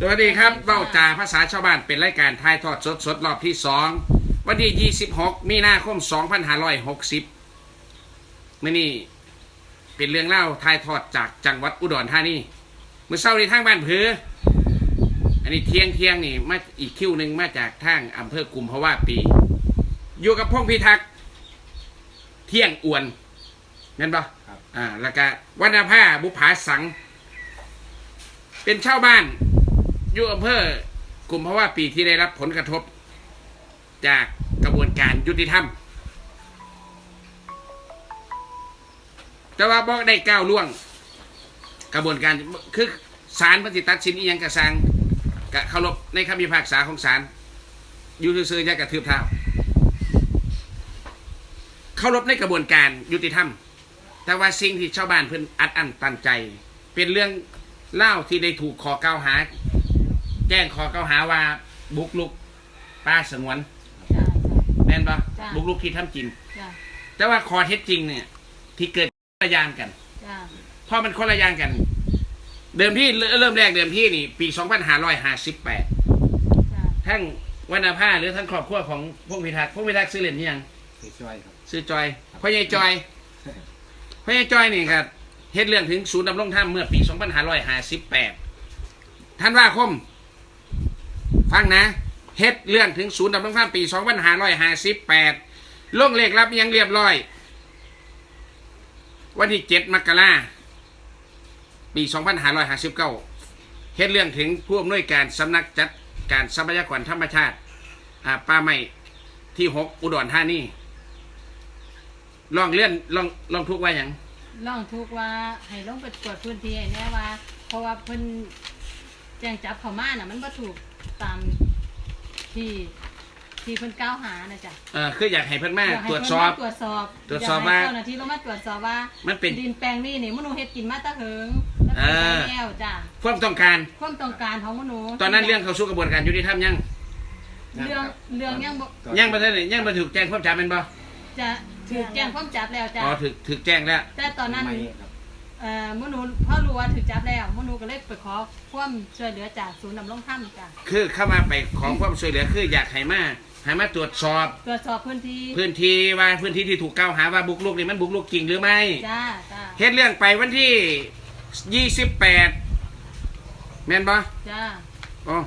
สวัสดีครับเบ้าจ่าภาษาชาวบ้านเป็นรายการทายทอดสดสดรอบที่สองวันที่26 มีนาคม 2560มื่อนี้เป็นเรื่องเล่าทายทอดจากจังหวัดอุดรธานีเมื่อเช้าในทางบ้านผือ อันนี้เที่ยงเที่ยงนี่มาอีกคิวหนึ่งมาจากทางอำเภอกุมภาวะปี อยู่กับพงพิทักษ์เที่ยงอวนนั่นปะครับอ่าแล้วก็วรรณภาบุภาสัง เป็นชาวบ้าน อยู่อำเภอกลุ่มเพราะว่าปีที่ได้รับผลกระทบ จากกระบวนการยุติธรรม แต่ว่าบอกได้ก้าวล่วง กระบวนการคือศาลปฏิตัดสินอียังกระสังกะเคารพในคำพิพากษาของศาลอยู่ซื่อๆยากระทืบเท้าเคารพในกระบวนการยุติธรรม แต่ว่าสิ่งที่ชาวบ้านเพิ่นอัดอั้นตันใจ เป็นเรื่องเล่าที่ได้ถูกขอกล่าวหา แจ้งขอกล่าวหาว่าบุกลุกป่าสงวนจ้าแม่นปะจ้ะ บุกลุกที่ทำกินจ้าแต่ว่าข้อเท็จจริงเนี่ย ที่เกิดคนละอย่างกันจ้าเพราะมันคนละอย่างกัน เดิมที่เริ่มแรกเดิมที่นี่ ปี 2558จ้าทั้งวรรณภาหรือทั้งครอบครัวของพวกพิทักษ์พวกพิทักษ์ซื้อเหรียญนี่ยังคือช่วยครับ ซื้อจอยพ่อใหญ่จอยพ่อใหญ่จอยนี่ครับเฮ็ดเรื่องถึงศูนย์ดำรงธรรมเมื่อปี 2558ท่านว่าคม ฟังนะเฮ็ดเรื่องถึงศูนย์ดำรงธรรมปี2558ลงเลขรับยังเรียบร้อย วันที่7มกราปี2559เก้าเฮ็ดเรื่องถึงผู้อำนวยการสำนักจัดการทรัพยากรธรรมชาติอ่าป่าไม้ที่6อุดรธานีลองเลื่อนลองลองทุกว่าอย่างลองทุกว่าให้ลงไปตรวจพื้นที่ให้แน่ว่า เพราะว่าเพิ่นแจ้งจับเขามาน่ะ มันบ่ถูก ตามที่ที่เพิ่นกล่าวหานะจ๊ะเออคืออยากให้เพิ่นมาอยากให้ตรวจเพิ่นสอบมาตรวจสอบตรวจสอบยากให้ว่าเจ้าหน้าที่ลงมาตรวจสอบว่ามันเป็น ดินแปลงนี้นี่มนุษย์เฮ็ดกินมาแตะเหิงเออแล้วจ้ะความต้องการ ความต้องการของมนุษย์ตอนนั้นเรื่องเข้าสู่กระบวนการยุติธรรมยังเรื่องเรื่องยังบ่ยังประเทศยังมาถูกแจ้งความจับเป็นบ่จะถูกแจ้งความจับแล้วจ้ะอ๋อถูกถูกแจ้งแล้วแต่ตอนนั้น ไม่ครับ เอ่อมนูพ่อรู้ว่าถือจับแล้วมนูก็เลยไปขอความช่วยเหลือจากศูนย์นำรงธรรมจ้ะคือเข้ามาไปขอความช่วยเหลือคืออยากให้มาให้มาตรวจสอบ ตรวจสอบพื้นที่พื้นที่ว่าพื้นที่ที่ถูกกล่าวหาว่าบุกรุกนี่มันบุกรุกจริงหรือไม่จ้าจ้าเฮ็ดเรื่องไปวันที่ยี่สิบแปดแม่นบ่จ้าอ๋อ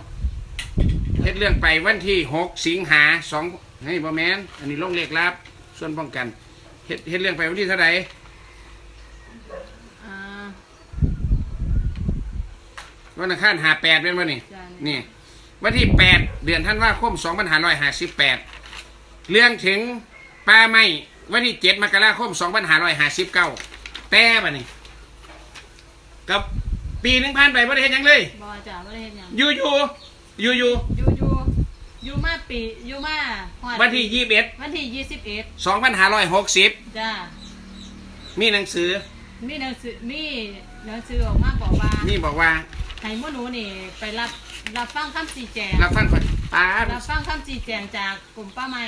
เฮ็ดเรื่องไปวันที่หกสิงหาสองให้บ่แม่นอันนี้ลงเลขลับ ส่วนป้องกันเฮ็ดเฮ็ดเรื่องไปวันที่เท่าไหร่ อ่า วันอังคารหาแปดเป็นวันนี่จ้ะ นี่ วันที่แปดเดือนธันวาคมสองพันห้าร้อยห้าสิบแปดเรื่องถึงป่าไม้วันที่เจ็ดมกราคมสองพันห้าร้อยห้าสิบเก้าแต่บัดนี้ กับปีหนึ่งผ่านไปไม่ได้เห็นยังเลย บอจ้าไม่ได้เห็นหยังอยู่อยู่อยู่อยู่อยู่อยู่อยู่มาปีอยู่มาฮอดวันที่ยี่สิบเอ็ดวันที่ยี่สิบเอ็ดสองพันห้าร้อยหกสิบจ้ามีหนังสือ มีหนังสือมีหนังสือออกมาบอกว่านี่บอกว่า ให้มนูนี่ไปรับรับฟังคำชี้แจงรับฟังก่อนป้ารับฟังคำชี้แจงจากกลุ่มป้าใหม่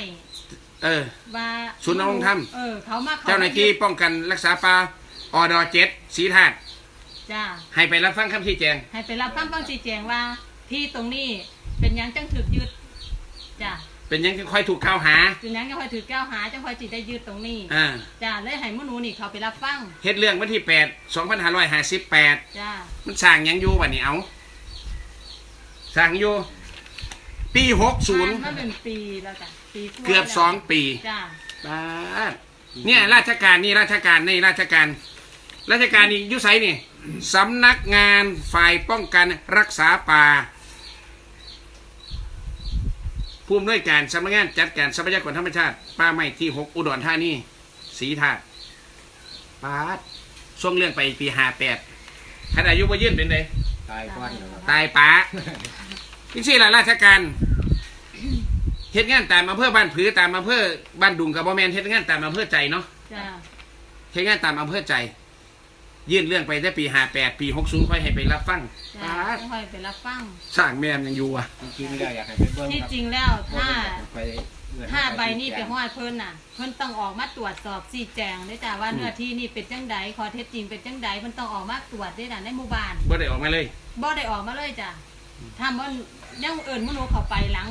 เออ ว่าศูนย์นำรงธรรม เออเขามาขอเจ้าหน้าที่ป้องกันรักษาป่าอดเจ็ดสีธาตุจ้า ให้ไปรับฟังคำชี้แจงให้ไปรับคำฟังชี้แจงว่า ที่ตรงนี้เป็นหยังจังถึกยึดจ้ะ เป็นยังค่อยถูกกล่าวหาเป็นหยังจังคอยถือก้าวหาจังคอยจิได้ยึดตรงนี้อ่าจ้ะเลยให้หมุนูนี่เขาไปรับฟังเฮ็ดเรื่องวันที่8 2558 จ้ะมันสร้างหยังอยู่บัดนี้เอาสร้างอยู่ ปีมันเป็นปีแล้วจ้ะปีว่า60เกือบแล้ว2ปี จ้ะบาดเนี่ยราชการนี่ราชการนี่ราชการ ราชการนี่อยุไสนี่สำนักงานฝ่ายป้องกันรักษาป่า ผู้อำนวยการสำนักงานจัดการทรัพยากรธรรมชาติป่าไม้ที่6อุดรธานีสีธาตุปาดส่งเรื่องไปปี58ขณะอายุบ่ยืนเป็นไงตายก้อนอยู่ครับตายป้าจริงๆล่ะราชการเฮ็ดงานตามอำเภอบ้านผือตามอำเภอบ้านดุงกับบ่แมนเฮ็ดงานตามอำเภอใจเนาะจ้ะเฮ็ดงานตามอำเภอใจ ยื่นเรื่องไปได้ปี58ปี60ค่อยให้ไปรับฟังจ้ะป้าดจังคอยไปรับฟัง สร้างแม่มยังอยู่อะ จริงๆแล้วอยากให้ไปเบิ้งที่ครับจริงแล้วถ้าไปเอื้อนถ้าใบชี้นี้แจไปงห้อยเพิ่นน่ะ เพิ่นต้องออกมาตรวจสอบชี้แจงด้วยจ้ะว่าเนื้อที่นี่เป็นจังใดข้อเท็จจริงเป็นจังใดเพิ่นต้องออกมาตรวจด้วยน่ะในหมู่บ้านบ่ได้ออกมาเลย บ่ได้ออกมาเลยจ้ะอถ้ามันยังเอิญมโนเข้าไปหลัง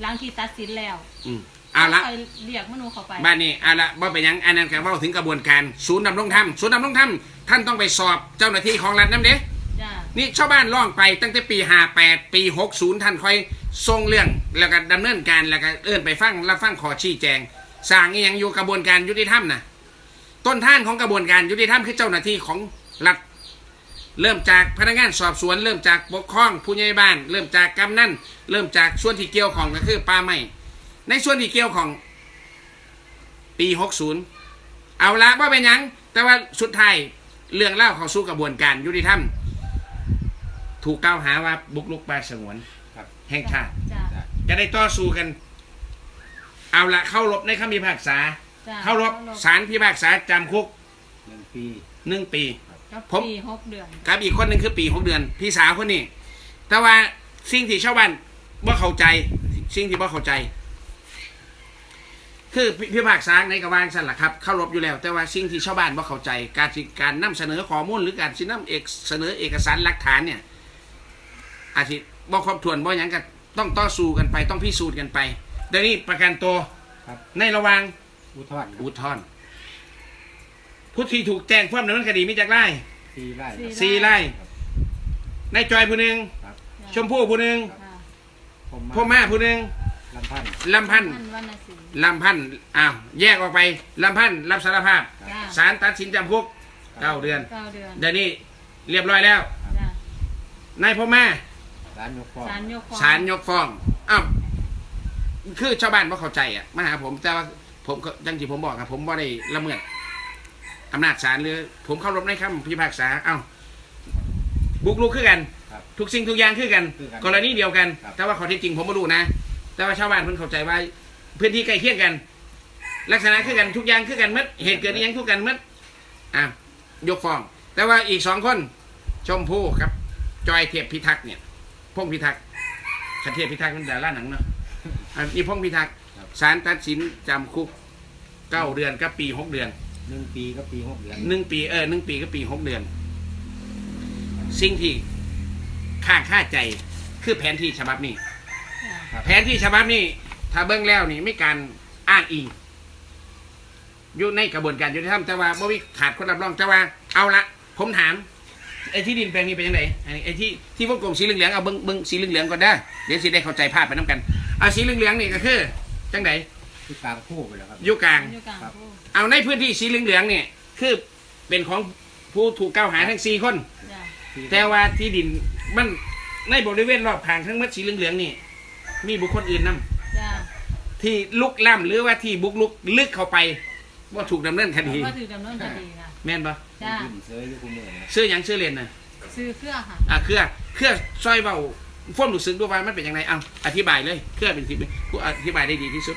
หลังที่ตัดสินแล้ว อืม เอาละค่ยเรียกมโนเข้าไปบ้านนี้เอาละว่าไปนหยังอันนั้นก็เว่าถึงกระบวนการศูนย์ดำรงธรรมศูนย์ดำรงธรรมท่านต้องไปสอบเจ้าหน้าที่ของรัฐน้ำเด้ จ้านี่ชาวบ้านร้องไปตั้งแต่ปี 58 ปี 60 ท่านค่อยส่งเรื่องแล้วก็ดำเนินการแล้วก็เอื้อนไปฟังรับฟังขอชี้แจงสร้างอหยังอยู่กระบวนการยุติธรรมนะต้นท่านของกระบวนการยุติธรรมคือเจ้าหน้าที่ของรัฐเริ่มจากพนักงานสอบสวน เริ่มจากปกครองผู้ใหญ่บ้าน เริ่มจากกำนันเริ่มจากส่วนที่เกี่ยวของก็คือป่าไม้ ในส่วนที่เกี่ยวของปี60เอาละว่าเป็นหยัง แต่ว่าสุดท้ายเรื่องเล่าเข้าสู่กระบวนการยุติธรรมถูกกล่าวหาว่าบุกรุกป่าสงวนครับแห่งชาติจ้าจ้ะจะได้ต่อสู้กัน เอาละเข้ารบในคำพิพากษาจ้าเข้ารบศาลพิพากษาจำคุกหนึ่งปีหนึ่งปีกับผมปีหกเดือนกับอีกคนหนึ่งคือปีหกเดือน พี่สาวคนนี้ แต่ว่าสิ่งที่ชาวบ้านว่าเข้าใจ สิ่งที่ว่าเข้าใจ คือพิพิพากษาในกระวางสั่นแหละครับเข้ารบอยู่แล้ว แต่ว่าสิ่งที่ชาวบ้านว่าเข้าใจ การที่การนำเสนอข้อมูลหรือการสินำเอกเสนอเอกสารหลักฐานเนี่ยอาจจะบ่ครบถ้วนบ่หยังก็ต้องต่อสู้กันไปต้องพิสูจน์กันไปเดี๋ยวนี้ประกันตัวครับ ในระหว่างอุทธรณ์อุทธรณ์ผู้ที่ถูกแจ้งความดำเนินคดีมีจากไล่สี่ไร่สี่สี่ไร่นายจอยผู้หนึ่งครับ ชมพู่ผู้หนึ่งค่ะผมพ่อมาผู้หนึ่ง ลำพันธ์ลำพันธ์ท่านวรรณศรีลำพันธ์อ้าวแยกออกไปลำพันธ์รับสารภาพจ้าศาลตัดสินจำคุกเก้าเดือนเก้าเดือนเดี๋ยวนี้เรียบร้อยแล้วจ้านายพ่อมาศาลยกฟ้องศาลยกฟ้องศาลยกฟ้องอ้าวคือชาวบ้านว่าเข้าใจอะมาหาผมแต่ว่าผมก็อยังที่ผมบอกครับผมว่าได้ละเมิดอำนาจศาลหรือ ผมเข้ารบในคำพิพากษาเอ้าบุกรุกคือกัน ครับ ทุกสิ่งทุกอย่างคือกัน คือกันกรณีเดียวกัน ครับ แต่ว่าข้อเท็จจริงผมไม่รู้นะ แต่ว่าชาวบ้านเพิ่นเข้าใจว่าพื้นที่ใกล้เคียงกัน ลักษณะคือกันทุกอย่างคือกันหมัดเหตุเกิดอหยังทุกกันหมัดอะยกฟ้อง แต่ว่าอีกสองคนชมพู่ครับ จอยเทียบพิทักษ์เนี่ยพงษ์พิทักษ์ขันเทียบพิทักษ์นั่นดาราหนังเนาะอันนี้พงษ์พิทักษ์ศาลตัดสินจำคุกเก้าเดือนกับปีหกเดือนหนึ่งปีก็ปีหกเดือนหนึ่งปีเออหนึ่งปีก็ปีหกเดือน สิ่งที่ข้างค่าใจคือแผนที่ฉบับนี้จ้า ครับ แผนที่ฉบับนี้ถ้าเบิ้งแล้วนี่ไม่การอ้างอิงอยู่ในกระบวนการยุติธรรมแต่ว่าบ่มีขาดคนรับรองแต่ว่าเอาละผมถามไอ้ที่ดินแปลงนี้เป็นยังไงอันนี้ไอ้ที่ที่วงกลมสีเหลืองๆเอาเบิ้งเบิ้งสีเหลืองๆก่อนได้อเดี๋ยวสิได้เข้าใจภาพไปน้ำกันเอาสีเหลืองๆนี่ก็คือจังไดคือกลางคู่ไปแล้วครับอยู่กลางอยู่กลางครับผู้เอาในพื้นที่สีเหลืองๆเนี่ยคือเป็นของผู้ถูกกล่าวหาทั้งสี่คนจ้าที่แต่ว่าที่ดินมันในบริเวณรอบข้างทั้งหมัดสีเหลืองๆนี่ มีบุคคลอื่นนํจ้าที่ลุกล้ำหรือว่าที่บุกลุกลึกเข้าไปว่าถูกดำเนินคดีก็ถือดำเนินคดีค่ะแม่นปะจ้าดินเสยอยู่คู่มือนะชื่อหยังชื่อเรียนนะซื้อเครื่องค่ะ อะเครือเครือซอยเบาฟ้อมรู้สึกด้วยว่ามันเป็นยังไงเอาอธิบายเลยเครือเป็นที่ผู้อธิบายได้ดีที่สุด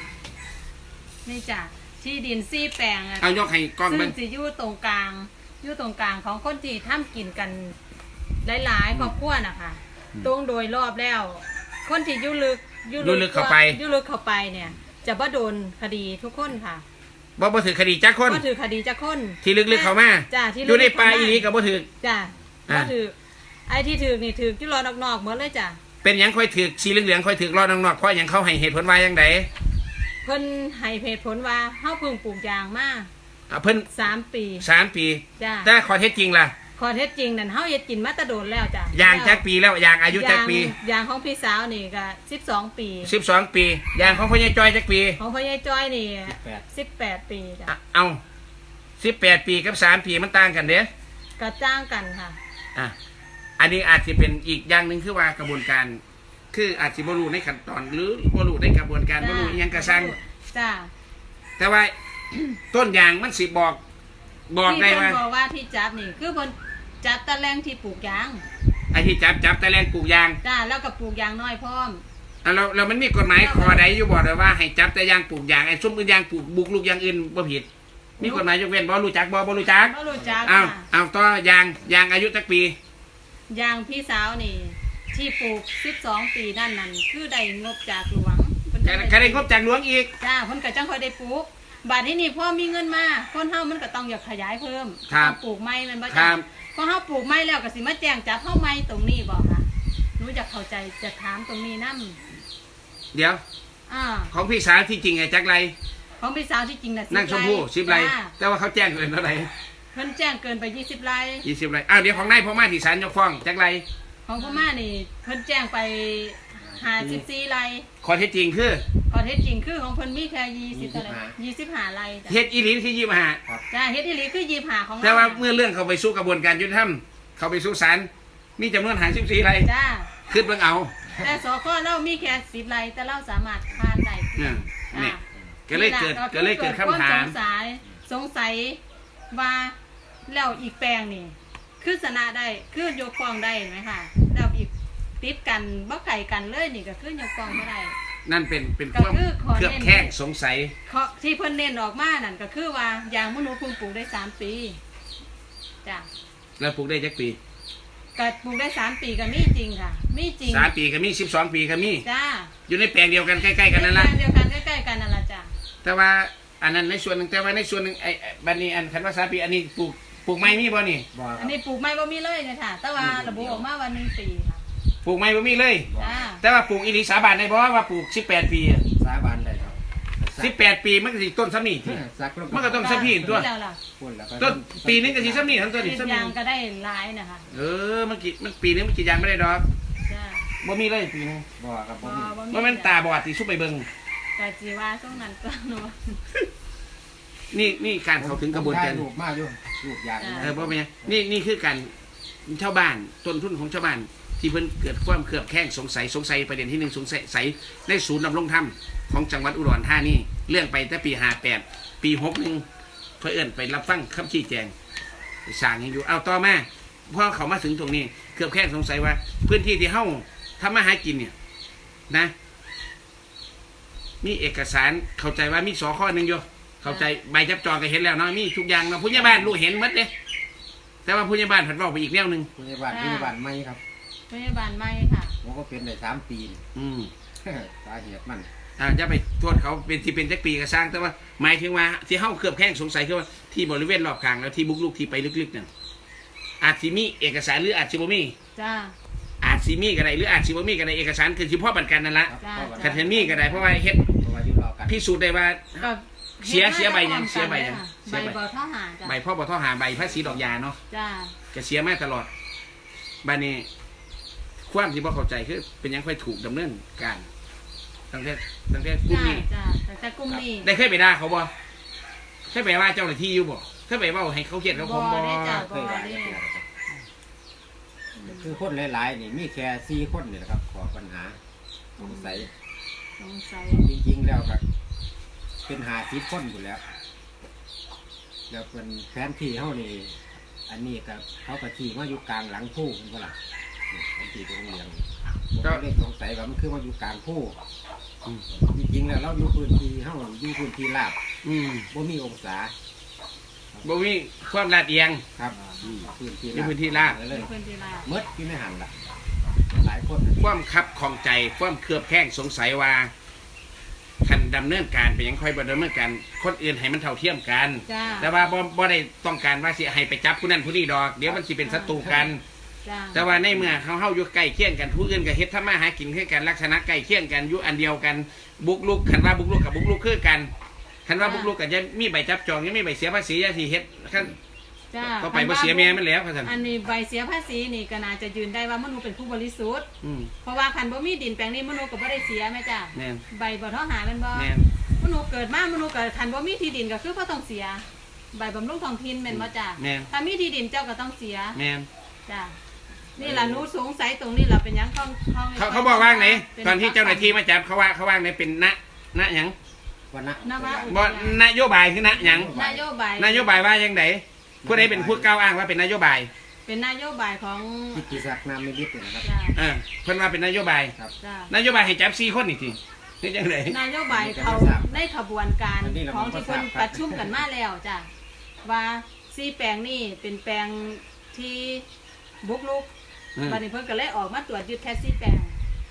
นี่จ้ะที่ดินซี่แปลงอะเอายกให้กล้องซึ่เบิ่งงจะอยู่ตรงกลางอยู่ตรงกลางของคนที่ทำกินกันหลายๆครอบครัวนะคะตรงโดยรอบแล้ว คนที่อยุลึกอ ยู่ลึกเข้าไปอยุลึกเข้าไปเนี่ย จะบ่โดนคดีทุกคนค่ะบ่บ่ถือคดีจักคนก็ถือคดีจะคน ที่ลึกๆเข้ามาจ้ะที่อยู่ในลึกๆป่าเข้อีนี้ก็บ่ถือจ้ะอะก็ถือไอ้ที่ถือนี่ถือที่รอนอกๆเหมือนเลยจ้ะเป็นหยังค่อยถือสีเหลืองๆค่อยถือรอดนอกๆเพราะหยังเขาให้เหตุผลว่าหยังไดเพิ่นให้เหตุผลว่าเฮาเพิ่งปลูกยางมาอะเพิ่นสามปีสามปีจ้ะแต่ข้อเท็จจริงล่ะ ข้อเท็จจริงนั่นเฮาเฮ็ดกินมาแตะโดนแล้วจ้ะยางจักปีแล้วยางอายุจักปียางยางของพี่สาวนี่ก็12 ปีสิบสองปียางของพ่อใหญ่จอยจักปี ของพ่อใหญ่จ้อยนี่แปด18 ปีจ้ะอะเอาสิบแปดปีกับสามปีมันต่างกันเด้อกระจ้างกันค่ะอะอันนี้อาจจะเป็นอีกอย่างหนึ่งคือว่ากระบวนการ คืออาจจะบรูในขั้นตอน หรือบรูในกระบวนการบรูอิหยังกระซังจ้าแต่ว่าต้นยางมันสิบอก บอกที่ได้เพิ่ว่านบอกว่าที่จับนี่ คือเพิ่นจับตะแลงที่ปลูกยางไอ้ที่จับจับแต่แรงปลูกยางจ้าแล้วก็ปลูกยางน้อยพร้อม อะเราเรามันมีกฎหมายข้อใดอยู่บอกเลยว่าให้จับแต่ยางปลูกยางไอ้ซุ้มอื่นยางปลูกบุกลูกยางอื่นบ่ผิด มีกฎหมายยกเว้นบ่รู้จักบ่บ่รู้จักบ่รู้จักเอาค่ะเอาต่อยางยางอายุจักปียางพี่สาวนี่ ที่ปลูก 12 ปีนั่นนั่นคือได้งบจากหลวงเพิ่นแกก็แกได้ครบจากหลวงอีก จ้าเพิ่นก็จังค่อยได้ปลูก บาดที่นี่พอมีเงินมาคนเฮามันก็ต้องอยากขยายเพิ่มครับ ต้องปลูกไม้แมันบ่ครัจ้าบพอเฮาปลูกไม้แล้วก็สิมาแจ้งจับเฮาไม้ตรงนี้บ่ค่ะหนูรู้จักเข้าใจจะถามตรงนี้นํเดี๋ยว อ่าของพี่สาวที่จริงไอ้จักไรของพี่สาวที่จริงน่ะนั่งชมพู่สิบไรจ้าแต่ว่าเขาแจ้งเกินเท่าไหร่เพิ่นแจ้งเกินไป 20ไร่ยี่สิบไรอ้าวเดี๋ยวของนายพ่อมาที่ศาลยกฟ้องจักไรของพ่อมานี่เพิ่นแจ้งไป 54ไร่ข้อเท็จจริงคือข้อเท็จจริงคือของเพิ่นมีแค่20เท่าไหร่25ไร่จ้ะเฮ็ดอีหลีที่ยี่ห้าจ้าเฮ็ดอีหลีคือ25ของแต่ว่าเรเมื่อเรื่องเขาไปสู้กระบวนการยุติธรรมเขาไปสู้ศาลมีจำนวนหาสิบสี่ไรจ้าขึ้นเบิ่งเอา แต่สคเรามีแค่10ไร่แต่เราสามารถผ่านได้เนี่ยจ้าเนี่ยก็เลยเกิดก็เลยเกิดคำถามสงสัยสงสัยว่าแล้วอีกแปลงนี่คือชนะได้คือยกฟ้องได้ไหมค่ะแล้วอีก ติดกันบ่ไก่กันเลยนี่ก็คือยกฟ้องไม่ได้ นั่นเป็นเป็นก็ความคือขอเครือบเน้นแข้งสงสัยเพราะที่เพิ่นเน้นออกมานั่นก็คือว่ายางมะนูคุมปลูกได้สามปีจ้ะแล้วปลูกได้จักปีก็ปลูกได้สามปีก็มีจริงค่ะ มีจริงสามปีก็มีสิบสองปีก็มีจ้าอยู่ในแปลงเดียวกันใกล้ๆกันนั่นละเดียวกันใกล้ๆกันนั่นละจ้ะแต่ว่าอันนั้นในส่วนหนึ่งแต่ว่าในส่วนหนึ่งไอ้ไอ้บันนี้อันคันว่าสามปีอันนี้ปลูกปลูกไม้มีบ่นี่บ่คอัรันบนี้ปลูกไม้บ่มีเลยเนี่ยค่ะ แต่ว่าระบุออกมาวันหนึ่งปีค่ะ ปลูกไม้บ่มีเลยบ่จ้าแต่ว่าปลูกอีหลีสาบานได้บ่ว่าปลูกสิบแปดปีสาบานได้ครับสิบแปดปีมันก็สิต้นซ้ำนี่ที่สักแล้วมันก็ต้อง สักพี่ตัว แล้วล่ะพ่นแล้วก็ต้นปีนึงก็สิซ้ำนี่ทั้งต้นกรีนี่ดซ้ำยานี่งก็ได้หลายนะคะเออมันกี่มันปีนึงมันกี่ยางไม่ได้ดอกจ้าบ่มีเลยปีนึงบ่ครับบ่บ่มีบ่ว่ามันตาบอดที่ซุปไปเบิ่งแต่จีว่าช่วงนั้นก็หนูนี่นี่การเข้าถึงกระบวนการ ผมถ่ยรูปมาอยู่รูปยางเออบ่เป็นไงนี่นี่คือการชาวบ้านต้นทุนของชาวบ้าน ที่เพิ่นเกิดความเครือบแคลงสงสัยสงสัยประเด็นที่หนึ่งสงสัยในศูนย์ดำรงธรรมของจังหวัดอุดรธานีเรื่องไปแตั้งปีห้าแปดปีหกหนึ่งเพื่อเอิ้นไปรับฟังคำชี้แจงสร้างยังอยู่เอาต่อมาพอเขามาถึงตรงนี้เครือบแคลงสงสัยว่า พื้นที่ที่เฮ้าทำมาหากินเนี่ยนะ มีเอกสารเข้าใจว่ามีสอข้อหนึ่งอยู่เข้าใจใบจับจองก็เห็นแล้วเนาะมีทุกอย่างเนาะผู้ใหญ่บ้านรู้เห็นหมดเลยแต่ว่าผู้ใหญ่บ้านผันเว่าไปอีกแนวหนึ่งผู้ใหญ่บ้านผู้ใหญ่บ้านใหม่ครับ พยาบาลไม่ค่ะ ผมก็เป็นได้สามปีอืมสาเหตุมันอ่าจะไปโทษเขาเป็นที่เป็นจักปีก็สร้างแต่ว่าหมายถึงว่าที่เฮ้าเครือบแข้งสงสัยคือว่าที่บริเวณรอบกลางแล้วที่บุกลุกที่ไปลึกๆนั่นอาจสิมีเอกสารหรืออาจสิบ่มีจ้า อาจสิมีก็ได้หรืออาจสิบ่มีก็ได้เอกสารคือเฉพาะบันกันนั่นละครับจ้า เพราะว่าคันเห็นมีก็ได้เพราะว่าเฮ็ดเพราะว่าอยู่รอกันพิสูจน์ได้ว่า ก็เสียเสียใบยังเสียใบยังใบบ่อท่อหาจ้าใบพ่อบ่ท่อหาใบภาษีดอกยาเนาะ จ้า ก็เสียมาตลอดบ้านนี้ ความที่บ่เข้าใจคือเป็นหยังค่อยถูกดำเนินการตั้งแต่ตั้งแต่กลุ่มจ้านี้ จ้าแต่แต่กลุ่มนี้ได้เคยไปด่าเขาบ่เคยไปว่าเจ้าหน้าที่อยู่บ่เคยไปเว่าให้เขาเกลียดเขาผมบ่บ่ได้จ้ะเคยได้คือคนหลายๆนี่มีแค่สี่คนนี่แหละครับ ขอปัญหาสงสัยสงสัยจริงๆแล้วครับเป็นหาสิบคนอยู่แล้ว แล้วเป็นแผนที่เขานี่อันนี้ก็เขาก็ที่มาอยู่กลางหลังผู้เป็นเปล่านี่แผนที่ตรงเรียงผมก็เลยสงสัยว่ามันคือมาอยู่กลางผู้อืม จริงๆแล้วเราอยู่พื้นที่เขาอยู่พื้นที่ราบอืมบ่มีองศาบ่มีความลาดเอียง ครับพื้นที่อยู่พื้นที่ราบ เลยเพื่อนที่ลาเมดที่ไม่หันละหลายคนความคับของใจ ความเครือบแคลงสงสัยว่าคันดำเนินการไปยังค่อยบ่ดำเนินการคนอื่นให้มันเท่าเทียมกัน จ้า แต่ว่าบ่บ่ได้ต้องการว่าสิให้ไปจับผู้นั้นผู้นี้ดอก เดี๋ยวมันสิเป็นศัตรูกัน จ้าแต่ว่าในเมื่อเขาเฮาอยู่ใกล้เคียงกันผู้อื่นก็เฮ็ดทำมาหากินคือกันลักษณะใกล้เคียงกันอยู่อันเดียวกัน บุกลุกคันว่าบุกลุกกับบุกลุกคือกันคันว่าบุกลุกก็จะมีใบจับจองยังมีใบเสียภาษีอยางที่เฮ็ดคันจ้าก็ไปบ่เสียแม่มันแล้วว่าซั่นอันนี้ใบเสียภาษีนี่ก็น่าจะยืนได้ว่ามนุษย์เป็นผู้บริสุทธิ์ อืมเพราะว่าคันบ่มีดินแปลงนี้มนุษย์ก็บ่ได้เสียแม่จ้าแม่นใบบ่ท้อหาแม่นบ่แม่นมนุษย์เกิดมามนุษย์ก็คันบ่มีที่ดินก็คือบ่ต้องเสีย ใบบำรุงท้องถิ่นแม่นบ่จ้าแม่นถ้ามีที่ดินเจ้าก็ต้องเสียแม่นจ้า นี่ล่ะหนูสงสัยตรงนี้ล่ะเป็นหยังเขาเขาเขาเขาบอกว่าไงป็ตอนที่เจ้าหน้าที่มาจับเขาว่าเขาว่าไงเป็นณณหยังวันนะนวะบ่นโยบายคือณหยังนโยบายนโยบายว่ายังไงผู้ใดเป็นผู้กล่าวอ้างว่าเป็นนโยบายเป็นนโยบายของกิตติศักดิ์นามมิลิตนะครับ จ้าเออเพิ่นว่าเป็นนโยบายครับจ้านโยบายให้จับ4คนอีกทีนี่จังได๋นโยบายเขาในขบวนการอันนี้เราของที่เพิ่นก็ทราบครับประชุมกันมาแล้วจ้ะว่าซีแปลงนี่เป็นแปลงที่บุกลุก อืม บัดนี้เพิ่นก็เลยออกมาตรวจยึดแค่ซีแปลง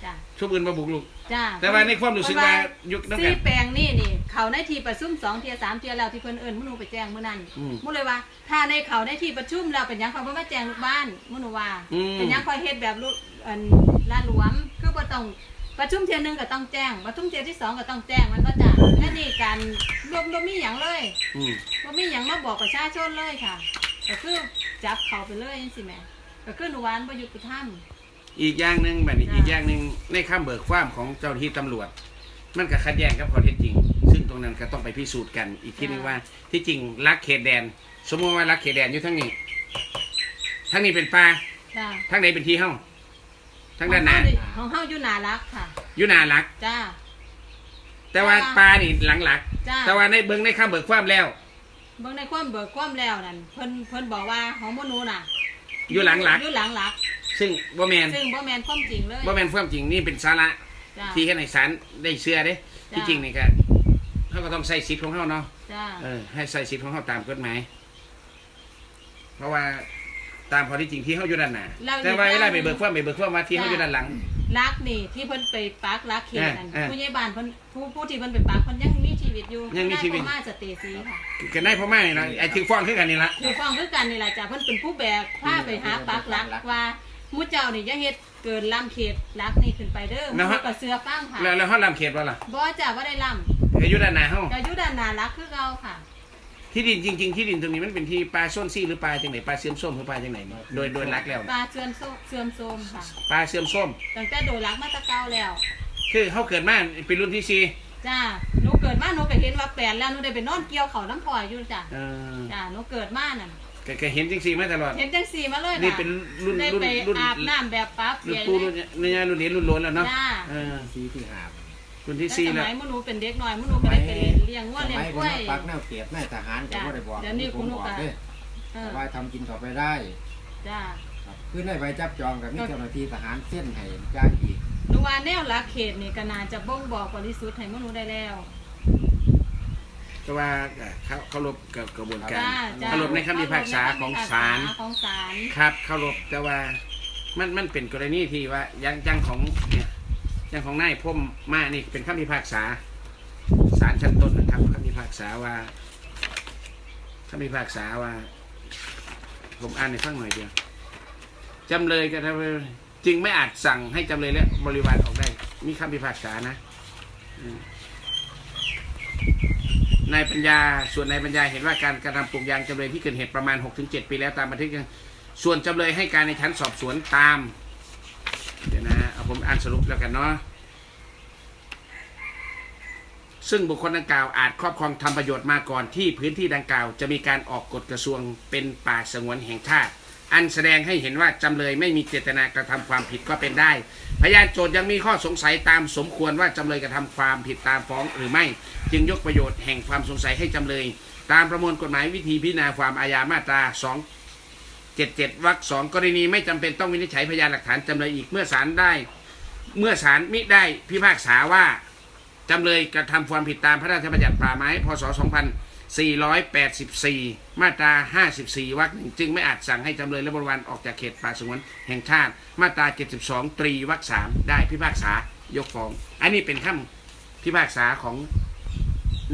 จ้ะชุบอื่นมาบุกลุก จ้ะแต่ว่าในความรู้สึกว่ายุคนั้นซีกันแปลงนี่นี่เขาในที่ประชุมสองเทียสามเทียแล้วที่เพิ่นเอิ้นมื้อนูไปแจ้งมื้อนั้นอืมมื้อเลยว่า ถ้าในเขาในที่ประชุมแล้วเป็นหยังเขาบ่มาแจ้งลูกบ้านมื้อนูว่าอืม เป็นหยังคอยเฮ็ดแบบลูกอันลาดหลวมคือบ่ต้องประชุมเทียหนึงก็ต้องแจ้งประชุมเทียที่สองก็ต้องแจ้งมันก็จ้ะนั่นนี่การรวมบ่มีหยังเลย อืมบ่มีหยังมาบอกประชาชนเลยค่ะก็คือจับเขาไปเลยจังซี่แหม ก็คือหนูหวานบ่ยุติธรรมอีกอย่างหนึ่งแบบนี้จ้ะอีกอย่างหนึ่งในข้ามเบิกความของเจ้าหน้าที่ตำรวจ มันก็ขัดแย้งกับข้อเท็จจริง ซึ่งตรงนั้นก็ต้องไปพิสูจน์กันอีกทีนึงว่าที่จริงรักเขตแดน สมมติว่ารักเขตแดนอยู่ทั้งนี้ทั้งนี้เป็นป่าจ้าทั้งไหนเป็นที่เฮ้าทั้งด้านหน้าของเฮาอยู่หนารักค่ะอยู่หนารักจ้าแต่ว่าจ้ะป่านี่หลังหลักจ้าแต่ว่าในเบิ้งในข้ามเบิกความแล้ว เบิ่งในความเบิกความแล้วนั่นเพิ่นเพิ่นบอกว่าของมนูน่ะ อยู่หลังหลัก อยู่หลังหลัก ซึ่งบ่แมนซึ่งบ่แม่นความจริงเลยบ่แมนความจริงนี่เป็นสาระจ้าที่ให้ในศาลได้เชื่อเด้จ้ะที่จริงนี่ก็เขาก็ต้องใส่สิทธิ์ของเขาเนาะจ้าเออให้ใส่สิทธิ์ของเขาตามกฎหมายเพราะว่าตามข้อที่จริงที่เขาอยู่ด้านหน้าแต่ว่าเวลาไปเบิกความไปเบิกความว่าที่เขาอยู่ด้านหลัง รักนี่ที่เพิ่นไปปักรักเขตนั่นเออเออผู้ใหญ่บ้านเพิ่นผู้ผู้ที่เพิ่นไปปักเพิ่นยังมีชีวิตอยู่ยังมีชีวิต ได้พ่อมาสเตซีค่ะกันได้พ่อแม่นี่นะไอ้ที่ฟ้องคือกันนี่ละ คือฟังคือกันนี่แหละจ้ะเพิ่นเป็นผู้แบกพาไปหาปักรักว่าหมู่เจ้านี่อย่าเฮ็ดเกินล้ำเขตรักนี่ขึ้นไปเด้อหมู่ก็เสือฟังค่ะแล้วแล้วเขาลำเขตว่าล่ะบ่จ้ะบ่ได้ล้ำก็อยู่ด้านหน้าเขาก็อยู่ด้านหน้ารักคือเก่าค่ะ ที่ดินจริง ๆ ที่ดินตรงนี้มันเป็นที่ปลาส้นซี่หรือปลาจังไหนปลาเสื่อมส้มหรือปลาจังไหนโดยโดยรักแล้วปนะลาเสื่อมโซเสื่อมโทรมค่ะปลาเสื่อมส้ม ตั้งแต่โดยรักมาแตะเก่าแล้ว คือเขาเกิดมาเป็นรุ่นที่สี่จ้าหนูเกิดมาหนูก็เห็นว่าแปลนแล้วหนูได้ไปนอนเกี่ยวเขาน้ำพลอยอยู่จ้ะเออจ้าหนูเกิดมานั่นก็ก็เห็นจริงๆมาตลอด เห็นจังสีมาเลยนี่ค่ะเป็นรุ่นได้รุ่นไปรุ่นอาบน้ำแบบปั๊บรุ่นเย็นปูเลรุ่นย เนี่ยรุ่นนี้รุ่นล้นแล้วเนาะจ้า เออสีที่หาบ รุ่นที่แต่สี่สแล้ว มัยหนูเป็นเด็กน้อยหนูก็ได้ไปเลี้ยงวัวสเลี้ยงมัยกคุล้ณวยปักแนวเก็บนายทหารก็บ่ได้บอกเดี๋ยวนี้ผมคุณบอกก็เด้เออว่าทำกินต่อไปได้จ้าครับคือในใบจับจองกับมีเจ้าหน้าที่ทหารเส้นให้จ้างอีกหนูว่าแนวหลักเขตนี่ก็น่าจะบ่งบอกบริสุทธิ์ให้หนูได้แล้ว ก็ว่าเขาเคารพกับกระบวนการ จ้าจ้าเคารพในคำพิพากษาของศาล ของศาล ครับเคารพแต่ว่ามันมันเป็นกรณีที่ว่าอยังอยังของเนี่ย อยังของนายพ่มมานี่เป็นคำพิพากษาศาลชั้นต้นนะครับคำพิพากษาว่าคำพิพากษาว่า ผมอ่านในฟังหน่อยเดียวจำเลยก็ทำจึงไม่อาจสั่งให้จำเลยและบริวารออกได้ มีคำพิพากษานะนายปัญญาส่วนนายปัญญาเห็นว่าการกระทำปลูกยางจำเลยที่เกิดเหตุประมาณ 6-7 ปีแล้วตามบันทึกส่วนจำเลยให้การในชั้นสอบสวนตาม เดี๋ยวนะเอาผมอ่านสรุปแล้วกันเนาะซึ่งบุคคลดังกล่าวอาจครอบครองทำประโยชน์มาก่อนที่พื้นที่ดังกล่าว จะมีการออกกฎกระทรวงเป็นป่าสงวนแห่งชาติ อันแสดงให้เห็นว่าจำเลยไม่มีเจตนากระทำความผิดก็เป็นได้ พยานโจทย์ยังมีข้อสงสัยตามสมควรว่าจำเลยกระทำความผิดตามฟ้องหรือไม่ จึงยกประโยชน์แห่งความสงสัยให้จำเลย ตามประมวลกฎหมายวิธีพิจารณาความอาญามาตรา2 77วรรคสองกรณีไม่จำเป็นต้องวินิจฉัยพยานหลักฐานจำเลยอีกเมื่อศาลได้ เมื่อศาลมิได้พิพากษาว่าจำเลยกระทำความผิดตามพระราชบัญญัติป่าไม้พศ 2484 มาตรา 54 วรรคหนึ่งจึงไม่อาจสั่งให้จำเลยและบริวารออกจากเขตป่าสงวนแห่งชาติ มาตรา 72 ตรีวรรคสามได้พิพากษายกฟ้อง อันนี้เป็นคำพิพากษาของ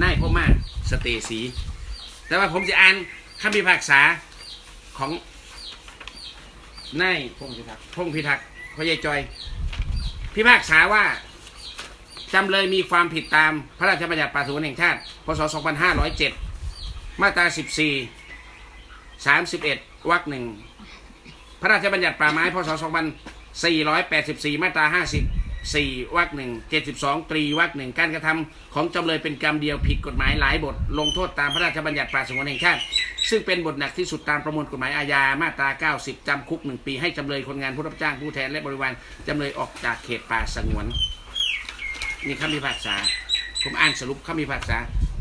นายพ่อมาสเตสี แต่ว่าผมจะอ่านคำพิพากษาของ นายพงศ์พิทักษ์พงพิทักษ์พระยายจอย พิพากษาว่าจำเลยมีความผิดตามพระราชบัญญัติป่าสงวนแห่งชาติ พศ 2507 มาตรา 14 31 วรรคหนึ่ง พระราชบัญญัติป่าไม้ พศ 2484 มาตรา 54 วรรคหนึ่ง 72 ตรีวรรคหนึ่ง การกระทำของจำเลยเป็นกรรมเดียวผิดกฎหมายหลายบท ลงโทษตามพระราชบัญญัติป่าสงวนแห่งชาติ ซึ่งเป็นบทหนักที่สุดตามประมวลกฎหมายอาญามาตรา 90 จำคุก 1 ปี ให้จำเลยคนงานผู้รับจ้างผู้แทนและบริวารจำเลยออกจากเขตป่าสงวนนี่คำพิพากษา ผมอ่านสรุปคำพิพากษา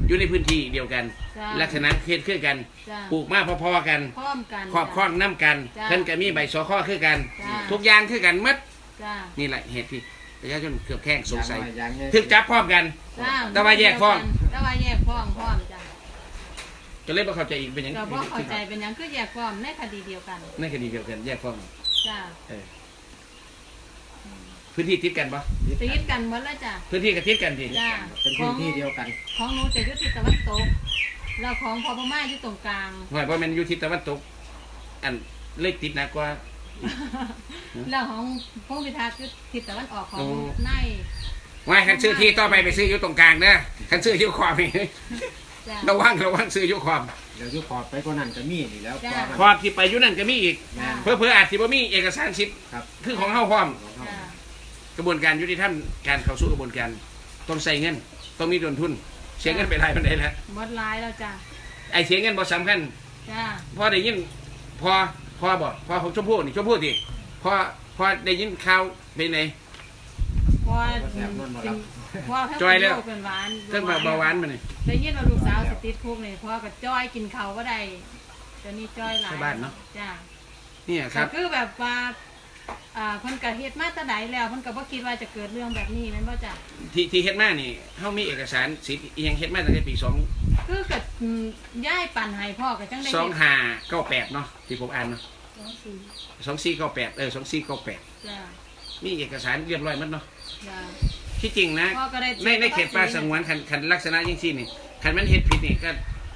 อยู่ในพื้นที่เดียวกัน จ้าลักษณะเขตคือกัน จ้าปลูกมาพอๆกัน พร้อมกันครอบครองน้ำกันจ้าเพิ่นก็มีใบสอข้อคือกัน จ้าทุกอย่างคือกันหมัดจ้านี่แหละเหตุที่ประชาชนเกือบแข้งสงสัย อย่างน้ออย่างเงี้ยถึกจับพร้อมกัน จ้าแต่ว่าแยกฟ้อง แต่ว่าแยกฟ้องพร้อมจ้า ก็เลยบ่เข้าใจอีกเป็นหยังก็บ่เข้าใจเป็นหยังคือแยกฟ้องในคดีเดียวกันในคดีเดียวกันแยกฟ้องจ้าเออพื้นที่ติดกันปะติดกันหมดแล้วจ้าพื้นที่ก็ติดกันทีจ้าเป็นพื้นที่เดียวกัน ของหนูจะอยู่ทิศตะวันตกแล้วของพอพม่าอยู่ตรงกลางหน่อยเพราะมันอยู่ทิศตะวันตก อันเลขติดหนักกว่าเรื่องของพงพิทักษ์คือทิศตะวันออกของในว่าคันซื้อที่ต่อไปไปซื้ออยู่ตรงกลางเด้อคันซื้ออยู่ขอบนี่ จ้ะ ระวังระวังซื้ออยู่ขอบเดี๋ยวอยุขอบไปก็นั่นก็มีนี่แล้วจ้ะพอมันขอบที่ไปอยู่นั่นก็มีอีก แม่น เพื่อเพื่ออาจสิบ่มีเอกสารสิทธิ์ครับคือของเฮาพร้อมของเขาจ้ะกระบวนการยุติธรรมการเข้าสู่กระบวนการต้องใส่เงินต้องมีต้นทุน เสียเงินไปหลายปันไดแล้วหมดลายแล้วจ้ะไอ้เสียเงินบ่สำคัญจ้ะพอได้ยินพอพอบอกพอของชมพู่นี่ชมพู่ดิพอพอได้ยินข่าวเป็นไงเพราะว่าเพราะว่าจอยแล้ว เป็นหวานเรื่องเบาหวานมันนี่ได้ยินว่าลูกสาวสติดคุกนี่เพราะว่ากับจ้อยกินเขาวก็ได้เดี๋ยวนี้จ้อยหลายจ้ะเนี่ยคก็รับคือแบบว่าอ่าเพิ่นก็เฮ็ดมาแตะใดแล้วเพิ่นก็บ่คิดว่าจะเกิดเรื่องแบบนี้แม่นบ่จ้ะที่ที่เฮ็ดมานี่เฮามีเอกสารสิทธิ์อิหยังเฮ็ดมาตั้งแต่ปีสองคือก็อืมย้ายปั่นให้พ่อก็จังได้สองเฮ็ดห้าเก้าแปดเนาะที่ผมอ่านเนาะสองสี่สองสี่เก้าแปดเออสองสี่เก้าแปดจ้ะมีเอกสารเรียบร้อยหมัดเนาะจ้ะ ที่จริงนะพ่อก็ได้ในในเขตป่าสงวนคันคันลักษณะยิ่งที่นี่คันมันเฮ็ดผิดนี่ก็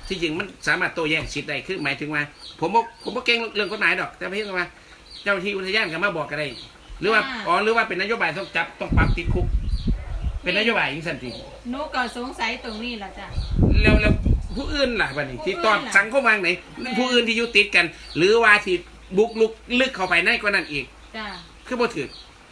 ที่จริงมันสามารถโต้แย้งสิทธิ์ได้คือหมายถึงว่า ผมบ่ผมบ่เก่งเรื่องกฎหมายดอก แต่เพียงแต่ว่า เจ้าหน้าที่อุทยานก็มาบอกก็ได้หรือว่าอ๋อหรือว่าเป็นนโยบายต้องจับต้องปรับติดคุก เป็นนโยบายอย่างสันติหนูก็สงสัยตรงนี้ล่ะจ้ะแล้วแล้วผู้อื่นล่ะบัดนี้ ที่ตอบผู้อื่นล่ะสังคมวางไหน ผู้อื่นที่อยู่ติดกัน หรือว่าที่บุกลุกลึกเข้าไปในกว่านั้นอีกจ้ะคือบ่ถือ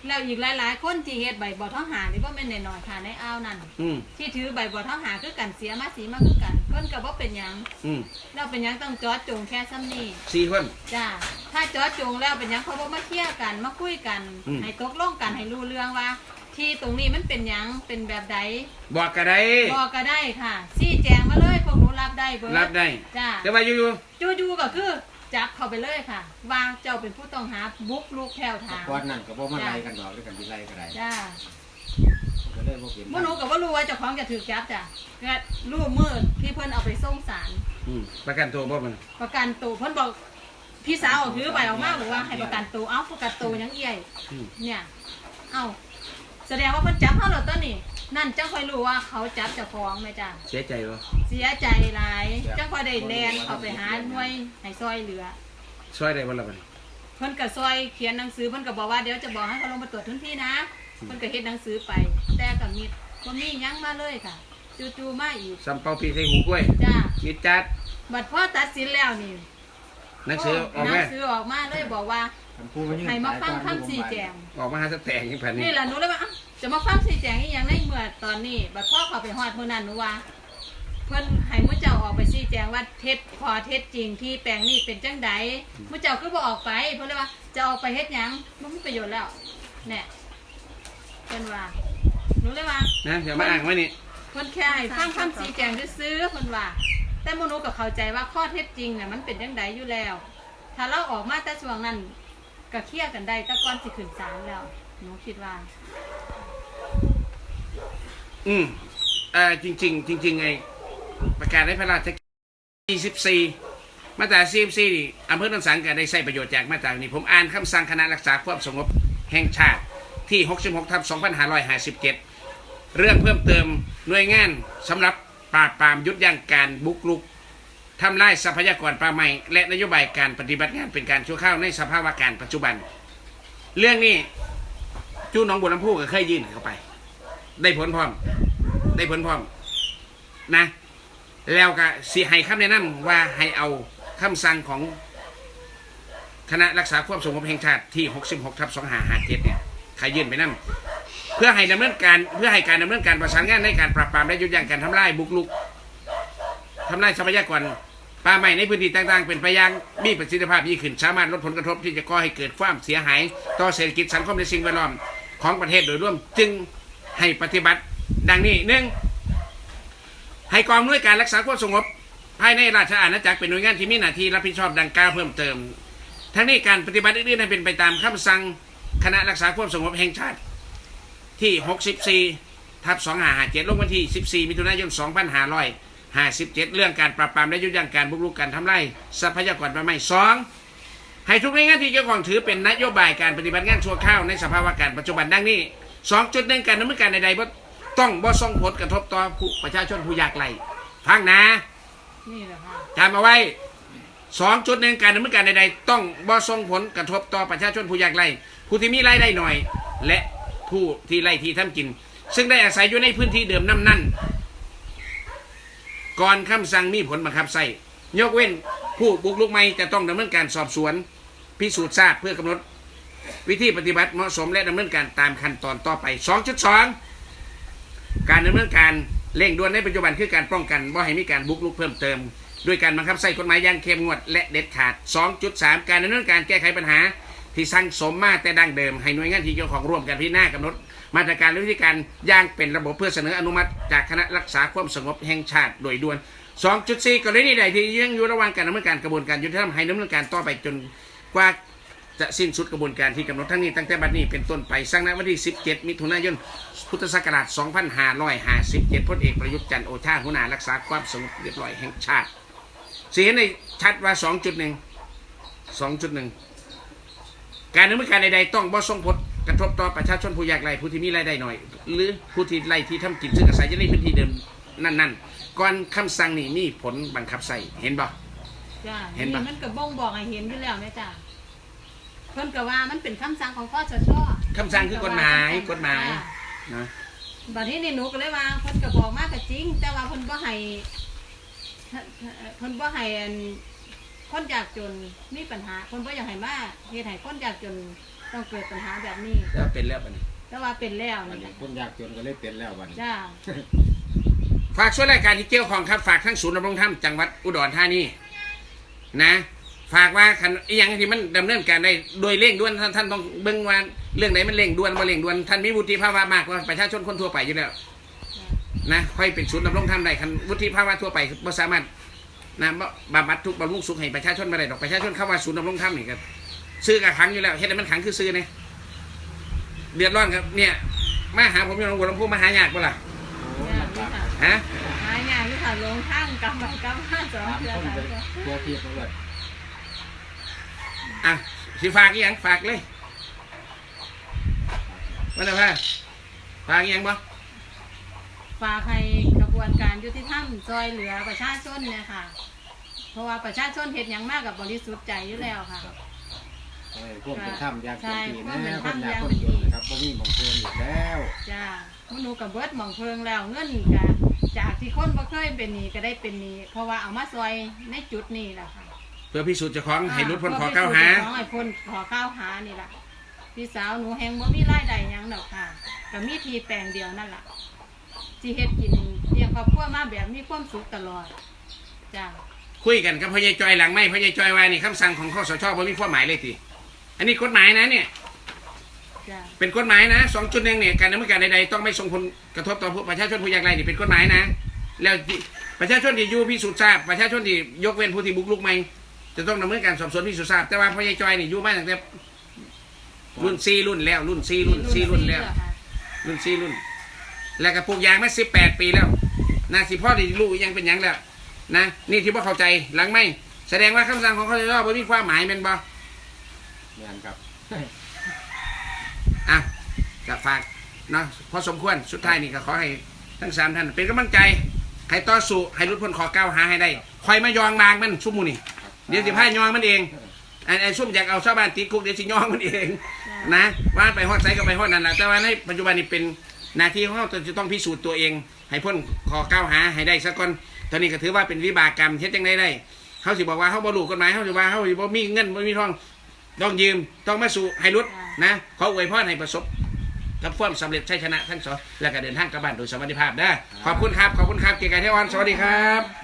แล้วอีกหลายๆ คนที่เฮ็ดใบบ่อท้องหานี่บ่แม่นน้อยๆค่ะในอ่าวนั่นอืมที่ถือใบบ่อท้องหาคือกันเสียมาสีมาคือกันเพิ่นก็บ่เป็นหยังอืมเราเป็นหยังต้องจอดจงแค่ซ้ำนี้สี่คน จ้าถ้าจอดจงแล้วเป็นหยังเขาบ่มาเคลียร์กันมาคุยกัน อืม ให้ตกลงกันให้รู้เรื่องว่า ที่ตรงนี้มันเป็นหยังเป็นแบบใดบอกก็ได้บอกก็ได้ค่ะชี้แจงมาเลยพวกหนูรับได้เบิดรับได้ จ้าแต่ว่าอยู่จู่ๆก็คือ จับเขาไปเลยค่ะ ว่าเจ้าเป็นผู้ต้องหาบุกลุกแถวทางก้อนนั่นก็บ่มาไล่กันดอกด้วยกันสิไล่ก็ได้จ้าก็เลยบ่เป็นบ่หนูก็บ่รู้ว่าเจ้าของจะถูกจับจ้ะก็รู้มือที่เพิ่นเอาไปส่งศาลๆอืมประกันตัวบ่มันประกันตัวเพิ่นบอกพี่สาวเอาถือใบออกมาบอกว่าให้ประกันตัวเอ้าประกันตัวยังเอี้ยอืมเนี่ย เอ้าแสดงว่าเพิ่นจับเขาแล้วตัวนี่นั่นจังค่อยรู้ว่าเขาจับเจ้าของไหมจ้ะเสียใจบ่เสียใจหลายจังค่อยได้แลนเขาไปหาหน่วยให้ซอยเหลือ ช่วยได้บ่ล่ะบัดนี้เพิ่นก็ซอยเขียนหนังสือเพิ่นก็บอกว่าเดี๋ยวจะบอกให้เขาลงมาตรวจทุนที่นะ เพิ่นก็เฮ็ดหนังสือไป แต่ก็มีบ่มีหยังมาเลยค่ะ จู่ๆมาอีกซ้ำเป่าปีใส่หูกล้วยจ้ามีจัดบัดพอตัดสินแล้วนี่หนังสือออกหนัมางสือออกมาเลยบอกว่าคำพูดมันยิ่งให้มาฟังสยกว่คำชี้แจง ออกมาหาสแตงอย่างพันนี้นี่แหละหนูเลยว่าอ้าว จะมาฟังชี้แจงอีหยังในเมื่อตอนนี้บัดพ่อเขาไปฮอดเมื่อนั้นหนูว่า เพิ่นให้มุเจ้าออกไปชี้แจงว่าเท็จพอเท็จจริงที่แปลงนี้เป็นจังใดมุเจ้าคือบ่ออกไป เพิ่นเลยว่าจะออกไปเฮ็ดหยังมันมีประโยชน์แล้วเนี่ยเพิ่นว่าหนูเลยว่า นะอย่ามาอ้างไว้นี่ เพิ่นแค่ให้ฟังคำชี้แจงซื้อๆเพิ่นว่า แต่หมหนูก็เข้าใจว่าข้อเท็จจริงน่ะมันเป็นจังใดอยู่แล้ว ถ้าเราออกมาแต่ช่วงนั้นก็เคลียร์กันได้แต่ก่อนสิขึ้นศาลแล้ว หนูคิดว่า อืมเอ่อจริง ๆ จริง ๆ ไง ประกาศให้พระราชกิจ44 มาตรา44นี่อำเภอหนสังก็ได้ใช้ประโยชน์จากมาตรานี้ ผมอ่านคำสั่งคณะรักษาความสงบแห่งชาติที่ 66ทับ2557 เรื่องเพิ่มเติมหน่วยงานสำหรับปราบปรามยุดยั้งการบุกรุกทำลายทรัพยากรป่าไม้และนโยบายการปฏิบัติงานเป็นการชั่วคราวในสภาวะการปัจจุบัน เรื่องนี้จู้หน้องบัวลำพูก็เคยยื่นเข้าไป ได้ผลพร้อม ได้ผลพร้อมนะ แล้วก็สิให้คำแนะนำว่าให้เอาคำสั่งของคณะรักษาความสงบแห่งชาติที่ 66ทับ2557เนี่ยใครยื่นไปนั่นเพื่อให้ดำเนินการเพื่อให้การดำเนินการประสานงานในการปราบปรามและยุติยังการทำลายบุกรุกทำลายทรัพยากรป่าไม้ในพื้นที่ต่างๆ เป็นไปอย่างมีประสิทธิภาพยิ่งขึ้น สามารถลดผลกระทบที่จะก่อให้เกิดความเสียหาย ต่อเศรษฐกิจสังคมและสิ่งแวดล้อมของประเทศโดยรวม จึง ให้ปฏิบัติ ดังนี้หนึ่งให้กองอำนวยการรักษาความสงบ ภายในราชอาณาจักรเป็นหน่วยงานที่มีหน้าที่รับผิดชอบดังกล่าวเพิ่มเติม ทั้งนี้การปฏิบัติอื่นๆให้เป็นไปตามคำสั่งคณะรักษาความสงบแห่งชาติที่ 64ทับ2557ลงวันที่ 14 มิถุนายน 2557 เรื่องการปราบปรามและยุติยั้งการบุกรุกการทำลายทรัพยากรป่าไม้สองให้ทุกหน่วยงานที่เกี่ยวข้องถือเป็นนโยบายการปฏิบัติงานชั่วคราวในสภาวะการปัจจุบันดังนี้ สองจุดหนึ่งการดำเนินการใดๆบ่ต้องบ่ส่งผลกระทบต่อผู้ประชาชนผู้ยากไร้ฟังนะนี่แหละค่ะจำเอาไว้สองจุดหนึ่งการดำเนินการใดๆต้องบ่ส่งผลกระทบต่อประชาชนผู้ยากไร้ผู้ที่มีรายได้หน่อย และผู้ที่ไร่ที่ทำกิน ซึ่งได้อาศัยอยู่ในพื้นที่เดิมนั่นนั่นก่อนคำสั่งมีผลบังคับใส่ยกเว้นผู้บุกลุกใหม่จะต้องดำเนินการสอบสวน พิสูจน์ทราบเพื่อกำหนด วิธีปฏิบัติเหมาะสมและดำเนินการตามขั้นตอนต่อไป 2.2 การดำเนินการเร่งด่วนในปัจจุบันคือการป้องกันว่าให้มีการบุกรุกเพิ่มเติม ด้วยการบังคับใช้กฎหมายอย่างเข้มงวดและเด็ดขาด 2.3 การดำเนินการแก้ไขปัญหา ที่สั่งสมมาแต่ดั้งเดิม ให้หน่วยงานที่เกี่ยวของร่วมกันพิจารณากำหนดมาตรการและวิธีการย่างเป็นระบบเพื่อเสนออนุมัติ จากคณะรักษาความสงบแห่งชาติโดยด่วน 2.4 กรณีใดที่ยังอยู่ระหว่างการดำเนินการกระบวนการยุติธรรมให้ดำเนินการต่อไปจนกว่า จะสิ้นสุดกระบวนการที่กำหนดทั้งนี้ตั้งแต่บัดนี้เป็นต้นไปสร้างณวันที่ 17 มิถุนายน พุทธศักราช 2557พลเอกประยุทธ์จันทร์โอชาหัวหน้ารักษาความสงบเรียบร้อยแห่งชาติสีเห็นในชัดว่า 2.1 2.1 การดำเนินการใดๆต้องบ่ส่งผลกระทบต่อประชาชนผู้ยากไร้ผู้ที่มีรายได้หน่อย หรือผู้ที่ไร้ที่ทำกินซึ่งอาศัยอยู่ในพื้นที่เดิมนั่นๆก่อนคำสั่งนี้มีผลบังคับใส่เห็นบ่จ้าเห็นปะ มันก็บ่งบอกให้เห็นอยู่แล้วแม่จ้า เพิ่นก็ว่ามันเป็นคำสั่งของข้อชชคำสั่งคือกฎหมายกฎหมายจ้ะนะบัดนี้นี่หนูก็เลยว่าเพิ่นก็บอกมาก็จริง แต่ว่าเพิ่นบ่ให้เพิ่นบ่ให้อันคนยากจนมีปัญหาเพิ่นบ่อยากให้มาเฮ็ดให้คนยากจนต้องเกิดปัญหาแบบนี้แล้วเป็นแล้วปะนี่แต่ว่าเป็นแล้ววันนี่นี้คนยากจนก็เลยเป็นแล้ววันนี้จ้าฝากช่วยรายการที่เกี่ยวข้องครับฝากทั้งศูนย์ดำรงธรรมจังหวัดอุดรธานีนะ ฝากว่าคันอีหย่างที่มันดำเนินการได้โดยเร่งด่วนท่านท่านต้องเบิ่งว่าเรื่องไหนมันเร่งด่วนบ่เร่งด่วนท่านมีวุฒิภาวะมากกว่าประชาชนคนทั่วไปอยู่แล้วนะค่อยเป็นศูนย์ดำรงธรรมได้คันวุฒิภาวะทั่วไปบ่สามารถนะบ่บำบัดทุกข์บำรุงสุขให้ประชาชนบ่ได้ดอกประชาชนเข้าว่าศูนย์ดำรงธรรมนี่ก็ซื้อกับขังอยู่แล้วเฮ็ดให้มันขังคือซื้อเนี่ยเดือดร้อนครับเนี่ยมาหาผมอยู่หนองบัวลำพูมาหายากบ่ล่ะโอ้ลำบาฮะ หายากอยู่ค่ะลงทางกำไปกำมาสองเทือนสามไปเทื่อตัวเพียบไปหมด อะสิฝากอีหยังฝากเลยว่าแต่ว่าฝากอีหยังบ่ฝากให้กระบวนการยุติธรรมช่วยเหลือประชาชนเนี่ยค่ะ เพราะว่าประชาชนเห็นอย่างมากกับบริสุทธิ์ใจอยู่แล้วค่ะ เออพวกเป็นถ้ำยากจนทีใช่นะพวกเป็นคนยากถ้ำคนจนยากจนนะครับบ่มีหมองเพิ่มอีกแล้วจ้าหนูกับเบิร์ดหมองเพิงแล้วเงินกะจากที่คนบ่เคยเป็นหนี้ก็ได้เป็นหนี้เพราะว่าเอามาซอยในจุดนี้แหละค่ะ เพื่อพิสูจน์เจ้าของให้รุดพ้นขอก้าวหาขอให้พ้นขอก้าวหานี่แหละพี่สาวหนูแหงบ่มีรายได้หยังดอกค่ะก็มีทีแปลงเดียวนั่นแหละที่เฮ็ดกินเลี้ยงครอบครัวมาแบบมีความสุขตลอดจ้าคุยกันกับพ่อใหญ่จอยหลังไม่พ่อใหญ่จอยว่านี่คำสั่งของข้อสชบ่มีความหมายเลยทีอันนี้กฎหมายนะเนี่ยจ้าเป็นกฎหมายนะสองจุดหนึ่งเนี่ยการดำเนินการใดๆต้องไม่ส่งผลกระทบต่อผู้ประชาชนผู้ยากไร้นี่เป็นกฎหมายนะ แล้วที่ประชาชนที่อยู่พิสูจน์ทราบประชาชนที่ยกเว้นผู้ที่บุกรุกใหม่ จะต้องดำเนินการสอบสวนพิสูจน์ทราบแต่ว่าพ่อใหญ่จอยนี่อยู่มาตั้งแต่รุ่นสี่รุ่นแล้ว รุ่นสี่รุ่นสี่รุ่นแล้วค่ะรุ่นสี่รุ่น แล้วก็ปลูกยางมาสิบแปดปีแล้วนะสิพ่อที่ลูกยังเป็นหยังแล้วนะนี่ที่พ่เข้าใจหลังไม่แสดงว่าคำสั่งของเขาจะบ่มีความหมายเป็นบ่งานครับอะจะฝากเนาะพอสมควรสุดท้ายนี่ก็ขอให้ทั้งสามท่านเป็นกำลังใจให้ต่อสู้ให้รุดพ้นขอก้าวหาให้ได้คอยมายองบางมันชุ่มมูนี่ เดี๋ยวสิพายองมันเองไอ้ไอ้ซุ่มอยากเอาชาวบ้านติดคุกเดี๋ยวสิยองมันเองนะว่าไปฮอดไซก็ไปฮอดนั่นแหละแต่ว่าในปัจจุบันนี้เป็นหน้าที่ของเราจะต้องพิสูจน์ตัวเอง ให้พ้นขอก้าวหาให้ได้สักก่อนตอนนี้ก็ถือว่าเป็นวิบากกรรมเฮ็ดจังไดได้เขาสิบอกว่าเขาบ่รู้กฎหมายเขาสิว่าเขาสิบ่มีเงินบ่มีทองต้องยืมต้องมาสู่ให้รุดนะขออวยพรให้ประสบกับความสำเร็จชัยชนะทั้งสองแล้วก็เดินทางกลับบ้านโดยสวัสดิภาพได้อขอบคุณครับ ขอบคุณครับ เกียรติกายเทวันสวัสดีครับ